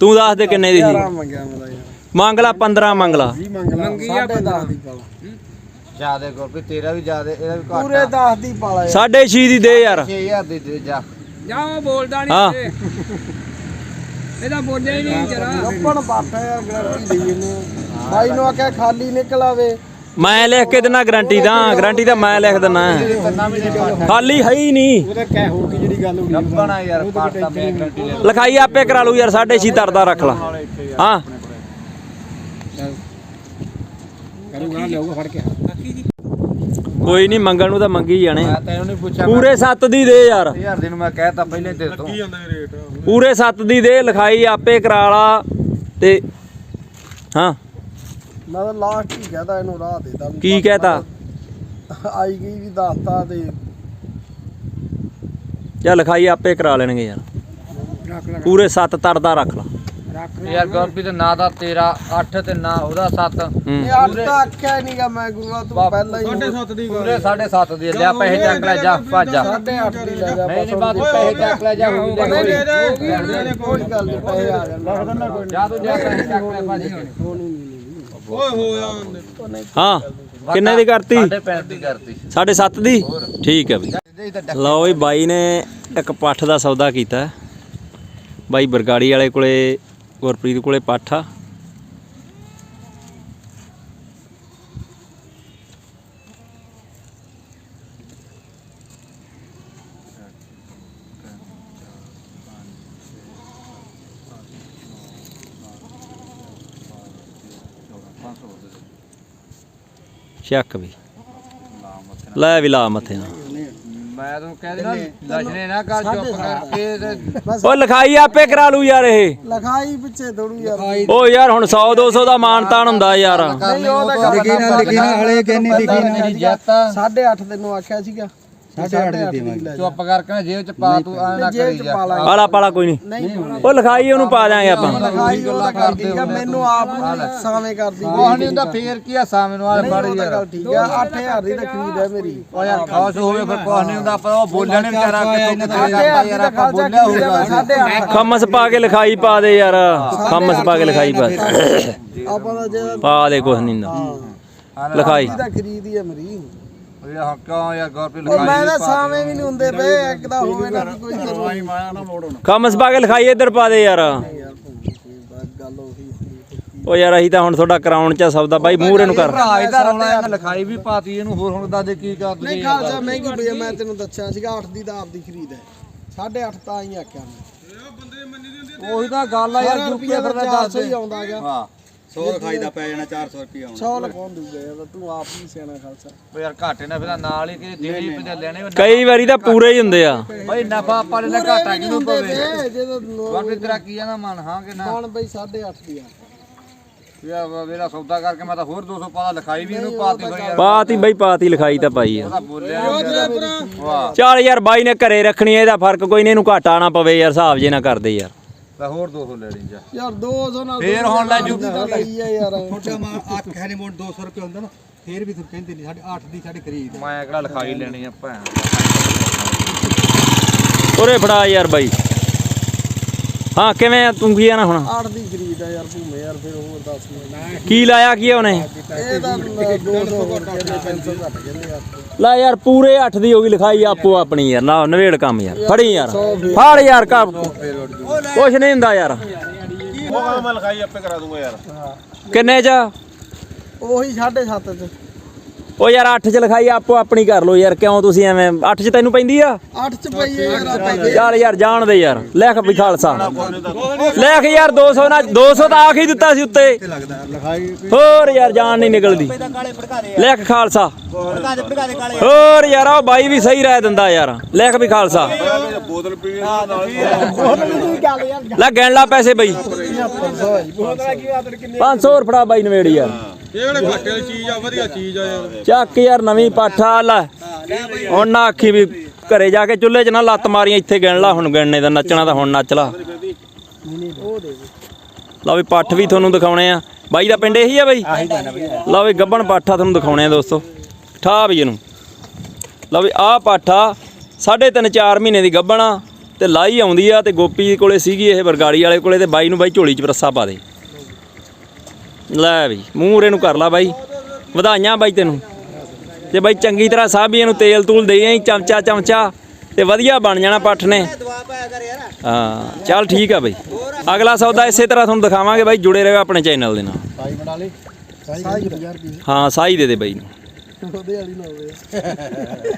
ਤੂੰ ਦੱਸ ਦੇ ਕਿੰਨੇ ਦੀ ਸੀ? ਮੰਗਿਆ ਮੇਰਾ ਯਾਰ। ਮੰਗ ਲਾ 15 ਮੰਗ ਲਾ 20 ਮੰਗ ਲਾ ਸਾਢੇ 10 ਦੀ ਪਾਲਾ। ਜਿਆਦੇ ਗੁਰਪ੍ਰੀਤ ਤੇਰਾ ਵੀ ਜਿਆਦੇ ਇਹਦਾ ਵੀ ਘੱਟ ਪੂਰੇ 10 ਦੀ ਪਾਲਾ ਯਾਰ। ਸਾਢੇ 6 ਦੀ ਦੇ ਯਾਰ। 6000 ਦੀ ਦੇ ਜਾ। ਜਾ ਉਹ ਬੋਲਦਾ ਹਾਂ। ਨਹੀਂ ਇਹਦਾ ਬੋਲਿਆ ਹੀ ਨਹੀਂ ਜਰਾ। ਗੱਪਣ ਪਾਟਾ ਯਾਰ ਗਰੰਟੀ ਦੇਈ ਇਹਨੇ। ਬਾਈ ਨੂੰ ਆਖਿਆ ਖਾਲੀ ਨਿਕਲ ਆਵੇ। ਮੈਂ ਲਿਖ ਕੇ ਦਿਨਾ ਗਾਰੰਟੀ ਦਾ ਗਾਰੰਟੀ ਤਾਂ ਮੈਂ ਲਿਖ ਦਿੰਨਾ। ਖਾਲੀ ਹੈ ਹੀ ਨਹੀਂ। ਉਹਦੇ ਕਹਿ ਹੋ ਗਈ ਜਿਹੜੀ ਗੱਲ ਹੋਣੀ ਲੱਭਣਾ ਯਾਰ ਘੱਟ ਤਾਂ ਮੈਂ ਗਰੰਟੀ ਲੈ ਲਿਖਾਈ ਆਪੇ ਕਰਾ ਲੂ ਯਾਰ ਸਾਢੇ 6 ਤਰਦਾ ਰੱਖ ਲਾ। ਹਾਂ। ਕਰੂਗਾ ਲਿਆਊਗਾ ਫੜ ਕੇ। ਕੋਈ ਨਹੀਂ ਮੰਗਣ ਨੂੰ ਤਾਂ ਮੰਗੀ ਜਾਣੇ। ਮੈਂ ਪੁੱਛਿਆ ਪੂਰੇ 7 ਦੀ ਦੇ ਯਾਰ। 1000 ਦੀ ਨੂੰ ਮੈਂ ਕਹਿਤਾ ਪਹਿਲੇ ਦੇ ਦੋ ਪੂਰੇ 7 ਦੀ ਦੇ ਲਿਖਾਈ ਆਪੇ ਕਰਾ ਲਾ ਤੇ ਹਾਂ। ਮੈਂ ਤਾਂ ਲਾਸਟ ਹੀ ਕਹਦਾ ਇਹਨੂੰ ਰਾਹ ਦੇਦਾ ਵੀ ਕੀ ਕਹਿਤਾ? ਆਈ ਗਈ ਵੀ ਦੱਸਤਾ ਤੇ ਜਾਂ ਲਿਖਾਈ ਆਪੇ ਕਰਾ ਲੈਣਗੇ ਯਾਰ। ਪੂਰੇ 7 ਤਰਦਾ ਰੱਖ ਲਾ। ਯਾਰ ਗੁਰਪ੍ਰੀਤ ਨਾ ਦਾ ਤੇਰਾ 8 ਤੇ ਨਾ ਉਹਦਾ 7 ਹੂੰ। ਇਹ ਅੱਠ ਤਾਂ ਆਖਿਆ ਨਹੀਂਗਾ ਮੈਂ ਗੁਰੂਆ ਤੂੰ ਪਹਿਲਾਂ ਹੀ ਪੂਰੇ 7.5 ਦੀ ਲਿਆ ਪੈਸੇ ਚੱਕ ਲੈ ਜਾ ਭੱਜ ਜਾ। ਸਾਢੇ 8 ਦੀ ਲੈ ਜਾ ਨਹੀਂ ਨਹੀਂ ਬਾਤ ਪੈਸੇ ਚੱਕ ਲੈ ਜਾ ਹੁਣ ਕੋਈ ਗੱਲ ਨਹੀਂ ਪੈਸੇ ਆ ਜਾਣ। ਜਾ ਤੂੰ ਜਾ ਪੈਸੇ ਚੱਕ ਲੈ ਭੱਜ। ਹਾਂ ਕਿੰਨੇ ਦੀ ਕਰਤੀ? ਸਾਡੇ ਪੈਸੇ ਦੀ ਕਰਤੀ। ਸਾਢੇ 7 ਦੀ? ਠੀਕ ਹੈ ਬਈ। ਲਓ ਵੀ ਬਾਈ ਨੇ ਇੱਕ ਪੱਠ ਦਾ ਸੌਦਾ ਕੀਤਾ। ਹੈ। ਬਾਈ ਬਰਗਾੜੀ ਵਾਲੇ ਕੋਲੇ ਗੁਰਪ੍ਰੀਤ ਕੋਲੇ ਪੱਠ ਆ। ਚੱਕ ਵੀ। ਲੈ ਵੀ ਲਾ ਮੱਥੇ ਨਾਲ। ਮੈਂ ਤੈਨੂੰ ਕਹਿ ਦੇਣਾ ਲਸ਼ਨੇ ਨਾ ਕਰ ਚੁੱਪ ਕਰਕੇ ਤੇ ਓ ਲਿਖਾਈ ਆਪੇ ਕਰਾ ਲੂ ਯਾਰ ਇਹ। ਲਖਾਈ ਪਿੱਛੇ ਥੋੜੂ ਯਾਰ। ਓ ਯਾਰ ਹੁਣ 100 200 ਦਾ ਮਾਨ ਤਾਨ ਹੁੰਦਾ ਯਾਰ। ਨਹੀਂ ਉਹ ਤਾਂ ਲਿਖੀ ਨਾ ਲਿਖੀ ਨਾ ਹਲੇ ਕਹਿੰਨੀ ਲਿਖੀ ਮੇਰੀ ਜਿੱਤ ਸਾਢੇ 8 ਤੈਨੂੰ ਆਖਿਆ ਸੀਗਾ। ਸਾਢੇ 8 ਦੀ ਦੇਵਾਂਗੇ ਚੁੱਪ ਕਰਕੇ ਨਾ ਜੇਬ ਚ ਪਾ ਤੂੰ ਐ ਨਾ ਕਰੀ ਜੇਬ ਚ ਜਾ। ਪਾ ਲਾ ਪਾਲਾ ਪਾਲਾ ਕੋਈ ਨਹੀਂ। ਨਹੀਂ ਉਹ ਲਿਖਾਈ ਉਹਨੂੰ ਪਾ ਦਿਆਂਗੇ ਆਪਾਂ। ਲਖਾਈ ਉਹ ਤਾਂ ਕਰਦੀ ਆ ਮੈਨੂੰ ਆਪ ਨੂੰ ਸਾਵੇਂ ਕਰਦੀ ਉਹ ਨਹੀਂ ਹੁੰਦਾ ਫੇਰ ਕੀ ਆ ਸਾਵੇਂ ਨੂੰ ਆ ਨਹੀਂ ਬੜ ਉਹ ਤਾਂ ਯਾਰ। ਗੱਲ ਠੀਕ ਆ 8000 ਦੀ ਤਾਂ ਖਰੀਦ ਹੈ ਮੇਰੀ। ਉਹ ਯਾਰ ਖਾਸ ਹੋਵੇ ਫਿਰ ਕੁਛ ਨਹੀਂ ਹੁੰਦਾ ਪਰ ਉਹ ਬੋਲਿਆ ਨਹੀਂ ਵਿਚਾਰਾ ਕਿੱਥੋਂ ਕਿੱਥੇ 8000 ਜਾਂਦਾ ਦੀ ਯਾਰ ਤਾਂ ਆਪਾਂ ਖਰਚਾ ਬੋਲਿਆ ਖਰੀਦ ਹੋਊਗਾ ਸਾਢੇ 8 ਖਮਸ ਪਾ ਕੇ ਲਿਖਾਈ ਪਾ ਦੇ ਯਾਰ। ਖਮਸ ਪਾ ਕੇ ਲਿਖਾਈ ਪਾ ਦੇ। ਆਪਾਂ ਦਾ ਜੇ ਪਾ ਦੇ ਕੁਛ ਨਹੀਂ ਹੁੰਦਾ। ਲਿਖਾਈ। ਦੀ ਤਾਂ ਖਰੀਦ ਹੀ ਹੈ ਮੇਰੀ। ਉਹ ਯਾਰ ਕਿਉਂ ਯਾਰ ਗੁਰਪ੍ਰੀਤ ਉਹ ਮੈਂ ਲਿਖਾਈ ਤਾਂ ਸਾਵੇਂ ਵੀ ਨਹੀਂ ਹੁੰਦੇ ਪਏ ਇੱਕ ਦਾ ਹੋਵੇ ਨਾ ਕੋਈ ਜ਼ਰੂਰੀ ਖਮਸ ਪਾ ਕੇ ਲਿਖਾਈ ਇੱਧਰ ਪਾ ਦੇ ਯਾਰ। ਯਾਰ ਗੱਲ ਉਹੀ ਓ ਯਾਰ ਅਸੀਂ ਤਾਂ ਹੁਣ ਤੁਹਾਡਾ ਕਰਾਉਣ ਚ ਸੌਦਾ ਬਾਈ ਮੂਹਰੇ ਨੂੰ ਕਰ। ਭਰਾ ਇਹਦਾ ਰੌਲਾ ਇਹਨਾਂ ਲਿਖਾਈ ਵੀ ਪਾਤੀ ਇਹਨੂੰ ਹੋਰ ਹੁਣ ਦੱਸ ਦੇ ਕੀ ਕਰ ਨਹੀਂ ਦਈਏ ਖਾਲਸਾ ਮਹਿੰਗੀ ਪਈ ਮੈਂ ਤੈਨੂੰ ਦੱਸਿਆ ਸੀਗਾ 8 ਦੀ ਤਾਂ ਆਪਦੀ ਖਰੀਦ ਹੈ। 8.5 ਤਾਂ ਹੀ ਆਖਿਆ ਮੈਂ ਉਹੀ ਤਾਂ ਗੱਲ ਆ ਯਾਰ ਯੂਪੀ ਦਾ ਦੱਸ 400 ਹੀ ਆਉਂਦਾ ਗਿਆ ਹਾਂ। 100 ਲਖਾਈ ਦਾ ਪੈ ਜਾਣਾ 400 ਰੁਪਈਆ 100 ਲਖਾਉਣ ਦੂਗਾ ਯਾਰ ਤੂੰ ਆਪ ਹੀ ਸਿਆਣਾ ਖਾਲਸਾ। ਉਹ ਯਾਰ ਘਾਟੇ ਨਾ ਫਿਰ ਨਾਲ ਹੀ ਕਿ ਦੇਣੀ ਪੈਂਦੇ ਲੈਣੇ ਵੀ ਕਈ ਵਾਰੀ ਤਾਂ ਪੂਰੇ ਹੀ ਹੁੰਦੇ ਆ। ਬਈ ਨਫਾ ਆਪਾਂ ਨੇ ਘਾਟਾ ਕਿਉਂ ਪਵੇ? ਜਦੋਂ ਗੁਰਪ੍ਰੀਤ ਤੇਰਾ ਕੀ ਆ ਨਾ ਮਨ ਹਾਂ ਕਿ ਨਾ? ਹੁਣ ਬਈ 8.5 ਦੀ ਆ। ਯਾਰ ਮੇਰਾ ਸੌਦਾ ਕਰਕੇ ਮੈਂ ਤਾਂ ਹੋਰ 200 ਪਾਦਾ ਲਿਖਾਈ ਵੀ ਇਹਨੂੰ ਪਾਤੀ ਬਈ ਯਾਰ। ਪਾਤੀ ਬਈ ਪਾਤੀ ਲਿਖਾਈ ਤਾਂ ਪਾਈ ਆ। ਉਹਦਾ ਬੋਲਿਆ ਨੀ। ਵਾਹ। ਚੱਲ ਯਾਰ ਬਾਈ ਨੇ ਘਰੇ ਰੱਖਣੀ ਆ, ਇਹਦਾ ਫ਼ਰਕ ਕੋਈ ਨਹੀਂ ਇਹਨੂੰ ਘਾਟਾ ਨਾ ਪਵੇ ਯਾਰ ਹਿਸਾਬ ਜੇ ਨਾ ਕਰਦੇ ਯਾਰ। ਤਾਂ ਹੋਰ 200 ਲੈ ਲਈ ਜਾ। ਯਾਰ 200 ਨਾਲ ਫੇਰ ਹੁਣ ਲੈ ਜੂ ਲਈ ਆ ਯਾਰ। ਛੋਟਾ ਮਾਲ ਅੱਖ ਹੈ ਮੋੜ 200 ਰੁਪਏ ਹੁੰਦਾ ਨਾ ਫੇਰ ਵੀ ਤੁਹਾਨੂੰ ਕਹਿੰਦੇ ਨਹੀਂ ਸਾਡੇ 8 ਦੀ ਸਾਡੇ ਖਰੀਦ ਮੈਂ ਕਿਹੜਾ ਲਿਖਾਈ ਲੈਣੀ ਆ ਭੈਣ। ਉਰੇ ਫੜਾ ਯਾਰ ਬਾਈ। ਹਾਂ ਕਿਵੇਂ ਆ? ਤੂੰ ਕੀ ਆ ਨਾ ਹੁਣ? 8 ਦੀ ਖਰੀਦ ਆ ਯਾਰ ਭੂਮੇ ਯਾਰ ਫਿਰ ਹੋਰ ਦੱਸ ਮੈਂ ਕੀ ਲਾਇਆ ਕੀ ਆ ਉਹਨੇ? ਇਹ ਤਾਂ 200 ਹੋਰ ਕਹਿੰਦੇ 300 ਘੱਟ ਕਹਿੰਦੇ ਯਾਰ ਲੈ ਯਾਰ ਪੂਰੇ 8 ਦੀ ਹੋ ਗਈ ਲਿਖਾਈ ਆਪੋ ਆਪਣੀ ਯਾਰ। ਨਾ ਨਵੇੜ ਕੰਮ ਯਾਰ। ਫੜੀ ਯਾਰ। ਫੜ ਯਾਰ ਕੰਮ। ਕੁਛ ਨਹੀਂ ਹੁੰਦਾ ਯਾਰ। ਉਹ ਲਿਖਾਈ ਆਪੇ ਕਰਾ ਦੂੰਗਾ ਯਾਰ। ਕਿੰਨੇ ਚ? ਉਹੀ 7.5 ਚ। ਉਹ ਯਾਰ 8 ਚ ਲਿਖਾਈ ਆਪੋ ਆਪਣੀ ਕਰ ਲੋ ਯਾਰ ਕਿਉਂ ਤੁਸੀਂ ਐਵੇਂ? 8 ਚ ਤੈਨੂੰ ਪੈਂਦੀ ਆ? 8 ਚ ਪਈ ਯਾਰ ਚੱਲ ਯਾਰ ਜਾਣ ਦੇ ਯਾਰ ਲਿਖ ਵੀ ਖਾਲਸਾ। ਲਿਖ ਯਾਰ 200 ਨਾ 200 ਤਾਂ ਆਖ ਹੀ ਦਿੱਤਾ ਸੀ ਉੱਤੇ। ਹੋਰ ਯਾਰ ਜਾਨ ਨਹੀਂ ਨਿਕਲਦੀ। ਲਿਖ ਖਾਲਸਾ। ਹੋਰ ਯਾਰ ਉਹ ਬਾਈ ਵੀ ਸਹੀ ਰਾਇ ਦਿੰਦਾ ਯਾਰ। ਲਿਖ ਵੀ ਖਾਲਸਾ। ਬੋਤਲ ਪੀਣੀ ਨਾਲ ਲੈ ਗਿਣ ਲਾ ਪੈਸੇ ਬਈ। 500 ਹੋਰ ਫੜਾ ਬਾਈ ਨਵੇੜੀ ਯਾਰ। ਇਹ ਕਿਹੜੇ ਘਾਟੇ ਵਾਲੀ ਚੀਜ਼ ਆ? ਵਧੀਆ ਚੀਜ਼ ਆ ਯਾਰ। ਚੱਕ ਯਾਰ ਨਵੀਂ ਪਾਠਾ ਲੈ। ਹੁਣ ਨਾ ਆਖੀ ਵੀ ਘਰੇ ਜਾ ਕੇ ਚੁੱਲ੍ਹੇ 'ਚ ਨਾ ਲੱਤ ਮਾਰੀਆਂ, ਇੱਥੇ ਗਿਣ ਲਾ, ਹੁਣ ਗਿਣਨੇ ਦਾ ਨੱਚਣਾ ਤਾਂ ਹੁਣ ਨੱਚ ਲਾ। ਲਓ ਵੀ ਪੱਠ ਵੀ ਤੁਹਾਨੂੰ ਦਿਖਾਉਣੇ ਆ। ਬਾਈ ਦਾ ਪਿੰਡ ਇਹੀ ਆ ਬਾਈ? ਲਓ ਵੀ ਗੱਬਣ ਪਾਠਾ ਤੁਹਾਨੂੰ ਦਿਖਾਉਣੇ ਆ ਦੋਸਤੋ। ਠਾ ਵੀ ਇਹਨੂੰ। ਲਓ ਵੀ ਆਹ ਪਾਠਾ ਸਾਢੇ ਤਿੰਨ 4 ਮਹੀਨੇ ਦੀ ਗੱਬਣ ਆ, ਤੇ ਲਾਈ ਆਉਂਦੀ ਆ ਤੇ ਗੋਪੀ ਕੋਲੇ ਸੀਗੀ ਇਹ ਬਰਗਾੜੀ ਵਾਲੇ ਕੋਲੇ ਤੇ ਬਾਈ ਨੂੰ ਬਾਈ ਝੋਲੀ 'ਚ ਰੱਸਾ ਪਾ ਦੇ। ਲੈ ਬਈ ਮੂਹਰੇ ਨੂੰ ਕਰ ਲਾ ਬਾਈ। ਵਧਾਈਆਂ ਬਾਈ ਤੈਨੂੰ। ਤੇ ਬਾਈ ਚੰਗੀ ਤਰ੍ਹਾਂ ਸਾਹ ਵੀ ਇਹਨੂੰ ਤੇਲ ਤੂਲ ਦੇ ਆਈ ਚਮਚਾ ਚਮਚਾ ਤੇ ਵਧੀਆ ਬਣ ਜਾਣਾ ਪੱਠ ਨੇ। ਹਾਂ ਚੱਲ ਠੀਕ ਆ ਬਾਈ। ਅਗਲਾ ਸੌਦਾ ਇਸੇ ਤਰ੍ਹਾਂ ਤੁਹਾਨੂੰ ਦਿਖਾਵਾਂਗੇ ਬਾਈ ਜੁੜੇ ਰਹੋ ਆਪਣੇ ਚੈਨਲ ਦੇ ਨਾਲ। ਸਾਈ 50 ਰੁਪਏ ਹਾਂ ਸਾਈ ਦੇ ਦੇ ਬਾਈ ਨੂੰ। ਉਹਦੇ ਵਾਲੀ ਨਾ ਹੋਵੇ